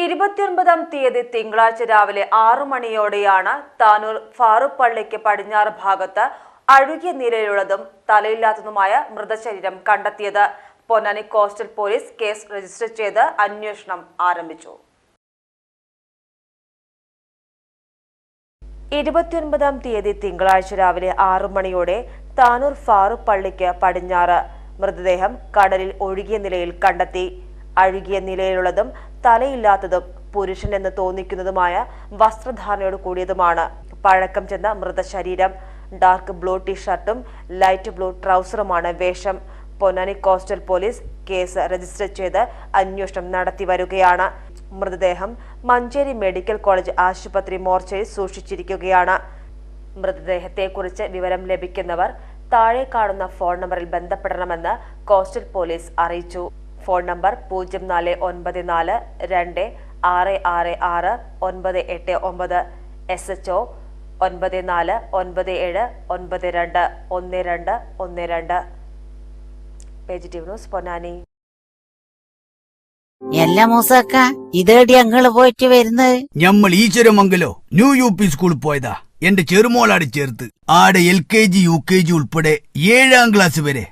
ഇരുപത്തിയൊൻപതാം തീയതി തിങ്കളാഴ്ച രാവിലെ ആറു മണിയോടെയാണ് താനൂർ ഫാറൂഖ് പള്ളിക്ക് പടിഞ്ഞാറ് ഭാഗത്ത് അഴുകിയ നിലയിലുള്ളതും തലയില്ലാത്തതുമായ മൃതശരീരം കണ്ടെത്തിയത്. Ponnani coastal police case register ചെയ്ത് അന്വേഷണം ആരംഭിച്ചു. ഇരുപത്തിയൊൻപതാം തീയതി തിങ്കളാഴ്ച രാവിലെ ആറു മണിയോടെ താനൂർ ഫാറൂഖ് പള്ളിക്ക് പടിഞ്ഞാറ് മൃതദേഹം കടലിൽ ഒഴുകിയ നിലയിൽ കണ്ടെത്തി. അഴുകിയ നിലയിലുള്ളതും തലയില്ലാത്തതും പുരുഷനെന്ന് തോന്നിക്കുന്നതുമായ വസ്ത്രധാരണയോട് കൂടിയതുമാണ്. പഴക്കം ചെന്ന മൃതശരീരം ഡാർക്ക് ബ്ലൂ ടീഷർട്ടും ലൈറ്റ് ബ്ലൂ ട്രൗസറുമാണ് വേഷം. Ponnani coastal police case register ചെയ്ത് അന്വേഷണം നടത്തി വരികയാണ്. മൃതദേഹം മഞ്ചേരി മെഡിക്കൽ കോളേജ് ആശുപത്രി മോർച്ചയിൽ സൂക്ഷിച്ചിരിക്കുകയാണ്. മൃതദേഹത്തെക്കുറിച്ച് വിവരം ലഭിക്കുന്നവർ താഴെ കാണുന്ന ഫോൺ നമ്പറിൽ ബന്ധപ്പെടണമെന്ന് കോസ്റ്റൽ പോലീസ് അറിയിച്ചു. ഫോൺ നമ്പർ പൂജ്യം നാല് ഒൻപത് നാല് രണ്ട് ആറ് ആറ് ആറ് ഒൻപത് എട്ട് ഒമ്പത് എസ് എച്ച് ഒ ഒൻപത് നാല് ഒൻപത് ഏഴ് ഒൻപത് രണ്ട് ഒന്ന് രണ്ട് ഒന്ന് രണ്ട്. Positive news Ponnani. എല്ലാ മൂസക്ക ഇതേടി അങ്ങൾ പോയിട്ട് വരുന്നത്? ഞമ്മൾ ഈശ്വരമംഗലോ ന്യൂ യു പി സ്കൂളിൽ പോയതാ. എന്റെ ചെറുമോളാട് ചേർത്ത്. ആടെ L K G U K G ഉൾപ്പെടെ ഏഴാം ക്ലാസ് വരെ